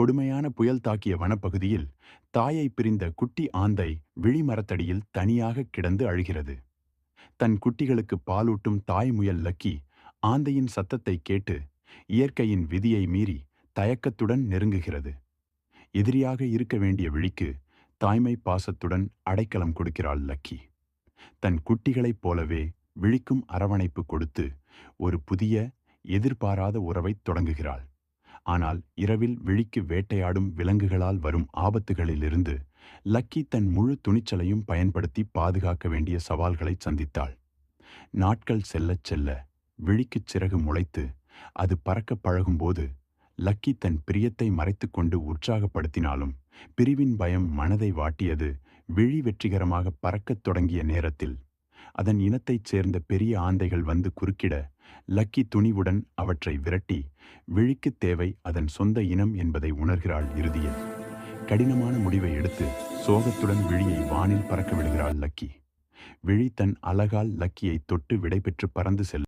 கொடுமையான புயல் தாக்கிய வனப்பகுதியில் தாயை பிரிந்த குட்டி ஆந்தை விழிமரத்தடியில் தனியாக கிடந்து அழுகிறது. தன் குட்டிகளுக்கு பாலூட்டும் தாய் முயல் லக்கி ஆந்தையின் சத்தத்தை கேட்டு இயற்கையின் விதியை மீறி தயக்கத்துடன் நெருங்குகிறது. எதிரியாக இருக்க வேண்டிய விழிக்கு தாய்மை பாசத்துடன் அடைக்கலம் கொடுக்கிறாள் லக்கி. தன் குட்டிகளைப் போலவே விழிக்கும் அரவணைப்பு கொடுத்து ஒரு புதிய எதிர்பாராத உறவைத் தொடங்குகிறாள். ஆனால் இரவில் விழிக்கு வேட்டையாடும் விலங்குகளால் வரும் ஆபத்துகளிலிருந்து லக்கி தன் முழு துணிச்சலையும் பயன்படுத்தி பாதுகாக்க வேண்டிய சவால்களை சந்தித்தாள். நாட்கள் செல்லச் செல்ல விழிக்குச் சிறகு முளைத்து அது பறக்க பழகும்போது லக்கி தன் பிரியத்தை மறைத்துக்கொண்டு உற்சாகப்படுத்தினாலும் பிரிவின் பயம் மனதை வாட்டியது விழி வெற்றிகரமாக பறக்கத் தொடங்கிய நேரத்தில் அதன் இனத்தைச் சேர்ந்த பெரிய ஆந்தைகள் வந்து குறுக்கிட லக்கி துணிவுடன் அவற்றை விரட்டி விழிக்குத் தேவை அதன் சொந்த இனம் என்பதை உணர்கிறாள் இறுதியில். கடினமான முடிவை எடுத்து சோகத்துடன் விழியை வானில் பறக்க விடுகிறாள் லக்கி. விழி தன் அழகால் லக்கியை தொட்டு விடைபெற்று பறந்து செல்லும்.